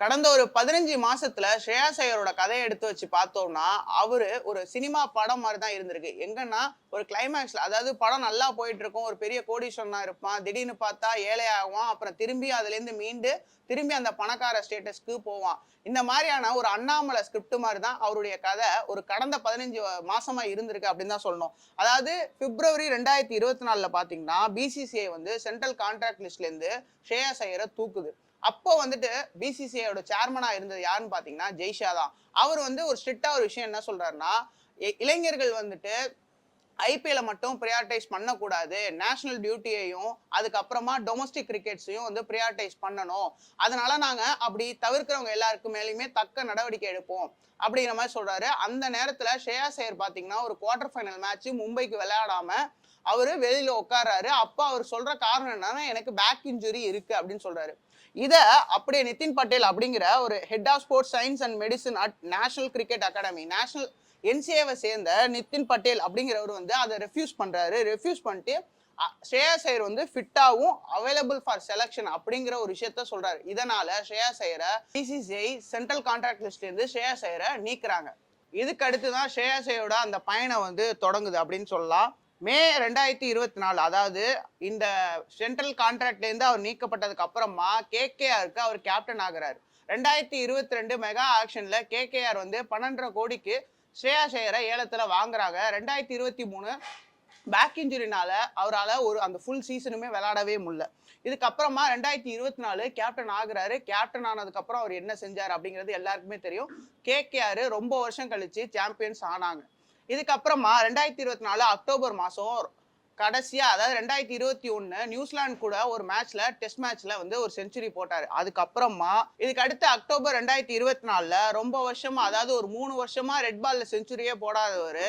கடந்த ஒரு பதினஞ்சு மாசத்துல ஸ்ரேயா ஐயரோட கதையை எடுத்து வச்சு பார்த்தோம்னா அவரு ஒரு சினிமா படம் மாதிரி தான் இருந்திருக்கு. எங்கன்னா ஒரு கிளைமேக்ஸ்ல அதாவது படம் நல்லா போயிட்டு இருக்கும் ஒரு பெரிய கோடீஸ்வரனா இருப்பான் திடீர்னு பார்த்தா ஏழை அப்புறம் திரும்பி அதுலேருந்து மீண்டு திரும்பி அந்த பணக்கார ஸ்டேட்டஸ்க்கு போவான். இந்த மாதிரியான ஒரு அண்ணாமலை ஸ்கிரிப்ட் மாதிரி தான் அவருடைய கதை ஒரு கடந்த பதினஞ்சு மாசமா இருந்திருக்கு அப்படின்னு தான் சொல்லணும். அதாவது பிப்ரவரி ரெண்டாயிரத்தி இருபத்தி நாலுல பாத்தீங்கன்னா பிசிசிஐ வந்து சென்ட்ரல் கான்ட்ராக்ட் லிஸ்ட்ல இருந்து ஸ்ரேயா ஐயரை தூக்குது. அப்போ வந்துட்டு பிசிசிஐயோட சேர்மனாக இருந்தது யாருன்னு பார்த்தீங்கன்னா ஜெய்ஷா தான். அவர் வந்து ஒரு ஸ்ட்ரிக்டாக ஒரு விஷயம் என்ன சொல்கிறாருன்னா இ- இளைஞர்கள் வந்துட்டு ஐபிஎல்ல மட்டும் ப்ரியாரிட்டைஸ் பண்ணக்கூடாது. நேஷனல் டியூட்டியையும் அதுக்கப்புறமா டொமஸ்டிக் கிரிக்கெட்ஸையும் வந்து ப்ரியாரிட்டைஸ் பண்ணணும். அதனால நாங்கள் அப்படி தவிர்க்கிறவங்க எல்லாருக்கு மேலேயுமே தக்க நடவடிக்கை எடுப்போம் அப்படிங்கிற மாதிரி சொல்கிறாரு அந்த நேரத்தில் ஷ்ரேயா சேர் பார்த்தீங்கன்னா ஒரு குவார்டர் ஃபைனல் மேட்ச் மும்பைக்கு விளையாடாம அவரு வெளியில உட்காராரு அப்போ அவர் சொல்ற காரணம் என்னன்னா எனக்கு பேக் இன்ஜுரி இருக்கு அப்படின்னு சொல்றாரு. இதை அப்படியே நிதின் பட்டேல் அப்படிங்கிற ஒரு head of sports science and medicine at national cricket academy national என்சிஏவை சேர்ந்த நிதின் பட்டேல் அப்படிங்கிறவர் வந்து அதை ரெஃப்யூஸ் பண்றாரு. ரெஃப்யூஸ் பண்ணிட்டு ஸ்ரேயாஸ் ஐயர் வந்து ஃபிட்டாகவும் அவைலபிள் ஃபார் செலெக்ஷன் அப்படிங்கிற ஒரு விஷயத்த சொல்றாரு. இதனால ஸ்ரேயாஸ் ஐயரை பிசிசிஐ சென்ட்ரல் கான்ட்ராக்ட் லிஸ்ட்லேருந்து ஸ்ரேயாஸ் ஐயரை நீக்குறாங்க. இதுக்கு அடுத்து தான் ஸ்ரேயாஸ் ஐயரோட அந்த பயணம் வந்து தொடங்குது அப்படின்னு சொல்லலாம். மே ரெண்டாயிரத்தி இருபத்தி நாலு அதாவது இந்த சென்ட்ரல் கான்ட்ராக்ட்லேருந்து அவர் நீக்கப்பட்டதுக்கு அப்புறமா கேகேஆருக்கு அவர் கேப்டன் ஆகிறார். ரெண்டாயிரத்தி இருபத்தி ரெண்டு மெகா ஆக்ஷனில் கேகேஆர் வந்து பன்னெண்டரை கோடிக்கு ஸ்ரேயா சேகரை ஏலத்தில் வாங்குறாங்க. ரெண்டாயிரத்தி இருபத்தி மூணு பேக் இன்ஜுரினால அவரால் ஒரு அந்த ஃபுல் சீசனுமே விளையாடவே முடியல. இதுக்கப்புறமா ரெண்டாயிரத்தி இருபத்தி நாலு கேப்டன் ஆகுறாரு. கேப்டன் ஆனதுக்கப்புறம் அவர் என்ன செஞ்சார் அப்படிங்கிறது எல்லாருக்குமே தெரியும். கேகேஆர் ரொம்ப வருஷம் கழிச்சு சாம்பியன்ஸ் ஆனாங்க. இதுக்கப்புறமா ரெண்டாயிரத்தி இருபத்தி நாலு அக்டோபர் மாதம் கடைசியாக அதாவது ரெண்டாயிரத்தி இருபத்தி ஒன்று நியூசிலாந்து கூட ஒரு மேட்ச்ல டெஸ்ட் மேட்ச்ல வந்து ஒரு செஞ்சுரி போட்டார். அதுக்கப்புறமா இதுக்கு அடுத்து அக்டோபர் ரெண்டாயிரத்தி இருபத்தி நாலில் ரொம்ப வருஷமா அதாவது ஒரு மூணு வருஷமா ரெட் பால்ல செஞ்சுரியே போடாதவர்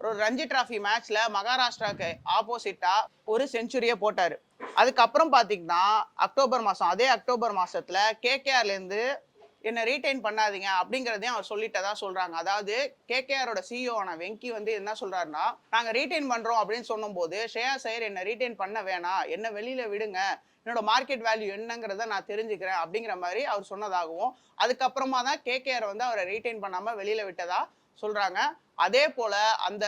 ஒரு ரஞ்சி டிராஃபி மேட்ச்ல மகாராஷ்டிராவுக்கு ஆப்போசிட்டா ஒரு செஞ்சுரியே போட்டார். அதுக்கப்புறம் பார்த்தீங்கன்னா அக்டோபர் மாதம் அதே அக்டோபர் மாதத்தில் கேகேஆர்லேருந்து என்னை ரீடைன் பண்ணாதீங்க அப்படிங்கிறதையும் அவர் சொல்லிட்டதா சொல்றாங்க. அதாவது கேகேஆரோட சிஇஓ ஆன வெங்கி வந்து என்ன சொல்றாருன்னா நாங்க ரீடைன் பண்றோம் அப்படின்னு சொன்னும்போது ஷேயா சையர் என்னை ரீடைன் பண்ண வேணாம். என்ன வெளியில விடுங்க. என்னோட மார்க்கெட் வேல்யூ என்னங்கிறத நான் தெரிஞ்சுக்கிறேன் அப்படிங்கிற மாதிரி அவர் சொன்னதாகவும் அதுக்கப்புறமா தான் கேகேஆர் வந்து அவரை ரீடைன் பண்ணாம வெளியில விட்டதா சொல்றாங்க. அதே போல அந்த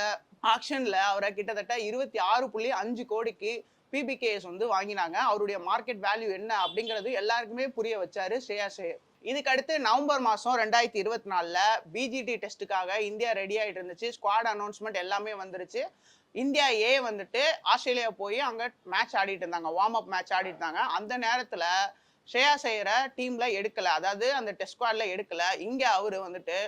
ஆக்ஷன்ல அவரை கிட்டத்தட்ட இருபத்தி ஆறு புள்ளி அஞ்சு கோடிக்கு பிபிகேஎஸ் வந்து வாங்கினாங்க. அவருடைய மார்க்கெட் வேல்யூ என்ன அப்படிங்கிறது எல்லாருக்குமே புரிய வச்சாரு ஸ்ரேயா சேர் இதுக்கு அடுத்து நவம்பர் மாதம் ரெண்டாயிரத்தி இருபத்தி நாலில் பிஜிடி டெஸ்ட்டுக்காக இந்தியா ரெடி ஆகிட்டு இருந்துச்சு. ஸ்குவாட் அனௌன்ஸ்மெண்ட் எல்லாமே வந்துருச்சு. இந்தியா ஏ வந்துட்டு ஆஸ்திரேலியா போய் அங்கே மேட்ச் ஆடிட்டு இருந்தாங்க. வார்ம் அப் மேட்ச் ஆடிட்டு இருந்தாங்க. அந்த நேரத்தில் ஸ்ரேயா செய்கிற டீமில் எடுக்கலை. அதாவது அந்த டெஸ்ட் ஸ்குவாடில் எடுக்கலை. இங்கே அவர் வந்துட்டு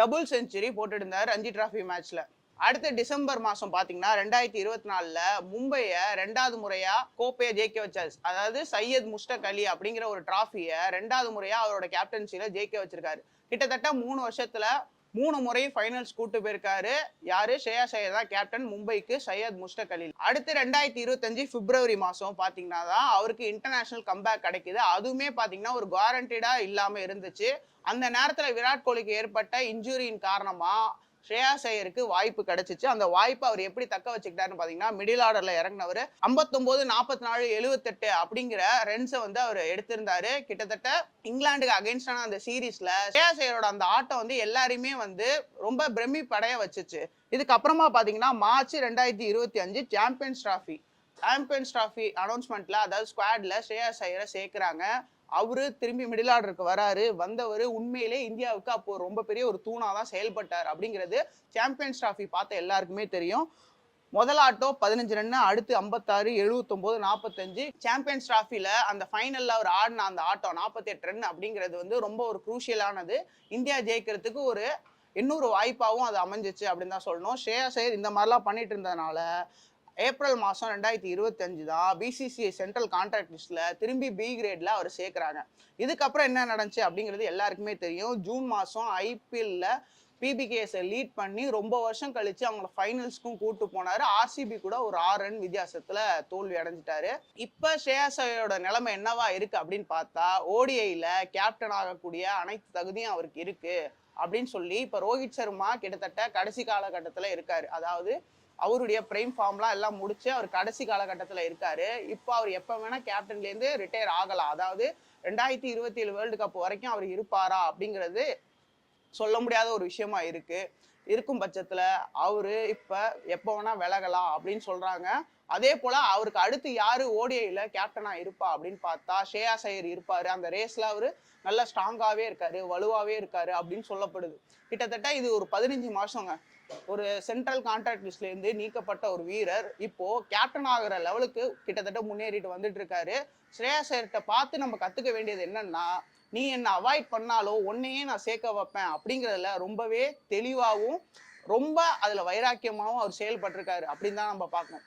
டபுள் செஞ்சுரி போட்டுட்டு இருந்தார் ரஞ்சி டிராஃபி மேட்ச்சில் அடுத்து டிசம்பர் மாசம் பாத்தீங்கன்னா ரெண்டாயிரத்தி இருபத்தி நாலுல மும்பைய ரெண்டாவது முறையா கோப்பையை ஜெயிக்க வச்சார். அதாவது சையத் முஸ்டக் அலி அப்படிங்கிற ஒரு ட்ராஃபியை ரெண்டாவது முறையா அவரோட கேப்டன்சில ஜெயிக்க வச்சிருக்காரு. கிட்டத்தட்ட மூணு வருஷத்துல மூணு முறையும் ஃபைனல்ஸ் கூட்டு போயிருக்காரு. யாரு? ஷேயா சையத் தான் கேப்டன் மும்பைக்கு சையத் முஸ்டக் அலி. அடுத்து ரெண்டாயிரத்தி இருபத்தஞ்சு பிப்ரவரி மாசம் பாத்தீங்கன்னா தான் அவருக்கு இன்டர்நேஷனல் கம்பேக் கிடைக்குது. அதுவுமே பாத்தீங்கன்னா ஒரு குவாரண்டடா இல்லாம இருந்துச்சு. அந்த நேரத்துல விராட் கோலிக்கு ஏற்பட்ட இன்ஜுரியின் காரணமா ஸ்ரேயாஸ் ஐயருக்கு வாய்ப்பு கிடைச்சிச்சு. அந்த வாய்ப்பை அவர் எப்படி தக்க வச்சுக்கிட்டாருன்னு பார்த்தீங்கன்னா மிடில் ஆர்டரில் இறங்கினவர். ஐம்பத்தொம்போது நாற்பத்தி நாலு எழுவத்தெட்டு அப்படிங்கிற ரன்ஸை வந்து அவர் எடுத்திருந்தாரு. கிட்டத்தட்ட இங்கிலாந்துக்கு அகைன்ஸ்டான அந்த சீரீஸில் ஸ்ரேயாஸ் ஐயரோட அந்த ஆட்டம் வந்து எல்லாரையுமே வந்து ரொம்ப பிரமிப்படைய வச்சுச்சு. இதுக்கப்புறமா பார்த்தீங்கன்னா மார்ச் ரெண்டாயிரத்தி இருபத்தி அஞ்சு சாம்பியன்ஸ் டிராஃபி சாம்பியன்ஸ் டிராஃபி அனௌன்ஸ்மெண்ட்ல அதாவது ஸ்குவாட்ல ஸ்ரேயாஸ் ஐயரை சேர்க்குறாங்க. அவரு திரும்பி மிடில் ஆர்டருக்கு வராரு. வந்தவர் உண்மையிலே இந்தியாவுக்கு அப்போ ரொம்ப பெரிய ஒரு தூணா தான் செயல்பட்டார் அப்படிங்கிறது சாம்பியன்ஸ் டிராஃபி பார்த்த எல்லாருக்குமே தெரியும். முதல் ஆட்டோ பதினஞ்சு ரன்னு அடுத்து ஐம்பத்தாறு எழுபத்தொம்போது நாற்பத்தஞ்சு சாம்பியன்ஸ் டிராஃபியில் அந்த ஃபைனலில் அவர் ஆடின அந்த ஆட்டம் நாற்பத்தெட்டு ரன் அப்படிங்கிறது வந்து ரொம்ப ஒரு குரூஷியலானது இந்தியா ஜெயிக்கிறதுக்கு ஒரு இன்னொரு வாய்ப்பாகவும் அது அமைஞ்சிச்சு அப்படின்னு தான் சொல்லணும். ஸ்ரேயா சையர் இந்த மாதிரிலாம் பண்ணிட்டு இருந்ததுனால ஏப்ரல் மாதம் ரெண்டாயிரத்தி இருபத்தஞ்சு தான் பிசிசிஐ சென்ட்ரல் கான்ட்ராக்ட் லிஸ்ட்ல திரும்பி பி கிரேட்ல அவர் சேர்க்குறாங்க. இதுக்கப்புறம் என்ன நடந்துச்சு அப்படிங்கிறது எல்லாருக்குமே தெரியும். ஜூன் மாதம் ஐபிஎல்ல பிபிகேஎஸை லீட் பண்ணி ரொம்ப வருஷம் கழிச்சு அவங்கள ஃபைனல்ஸ்க்கும் கூட்டு போனார். ஆர்சிபி கூட ஒரு ஆறு ரன் வித்தியாசத்தில் தோல்வி அடைஞ்சிட்டாரு. இப்போ ஸ்ரேயாசையோட நிலைமை என்னவா இருக்கு அப்படின்னு பார்த்தா ஓடிஐயில் கேப்டன் ஆகக்கூடிய அனைத்து தகுதியும் அவருக்கு இருக்கு அப்படின்னு சொல்லி இப்போ ரோஹித் சர்மா கிட்டத்தட்ட கடைசி காலகட்டத்தில் இருக்காரு. அதாவது அவருடைய பிரைம் ஃபார்ம்லாம் எல்லாம் முடிச்சு அவர் கடைசி காலகட்டத்தில் இருக்காரு. இப்போ அவர் எப்போ வேணால் கேப்டன்லேருந்து ரிட்டையர் ஆகலாம். அதாவது ரெண்டாயிரத்தி இருபத்தி ஏழு வேர்ல்டு கப் வரைக்கும் அவர் இருப்பாரா அப்படிங்கிறது சொல்ல முடியாத ஒரு விஷயமா இருக்கு. இருக்கும் பட்சத்தில் அவரு இப்போ எப்போ வேணால் விலகலாம் அப்படின்னு சொல்றாங்க. அதே போல அவருக்கு அடுத்து யாரு ஓடிஐல கேப்டனா இருப்பா அப்படின்னு பார்த்தா ஷேயா சையர் இருப்பாரு. அந்த ரேஸ்ல அவரு நல்ல ஸ்ட்ராங்காவே இருக்காரு வலுவாவே இருக்காரு அப்படின்னு சொல்லப்படுது. கிட்டத்தட்ட இது ஒரு பதினஞ்சு மாசங்க. ஒரு சென்ட்ரல் கான்ட்ராக்ட் லிஸ்ட்ல இருந்து நீக்கப்பட்ட ஒரு வீரர் இப்போ கேப்டன் ஆகிற லெவலுக்கு கிட்டத்தட்ட முன்னேறிட்டு வந்துட்டு இருக்காரு. ஸ்ரேயா சையர்கிட்ட பார்த்து நம்ம கத்துக்க வேண்டியது என்னன்னா நீ என்ன அவாய்ட் பண்ணாலும் உன்னையே நான் சேர்க்க வைப்பேன் அப்படிங்கிறதுல ரொம்பவே தெளிவாகவும் ரொம்ப அதுல வைராக்கியமாகவும் அவர் செயல்பட்டிருக்காரு. அப்படின்னு தான் நம்ம பார்க்கணும்.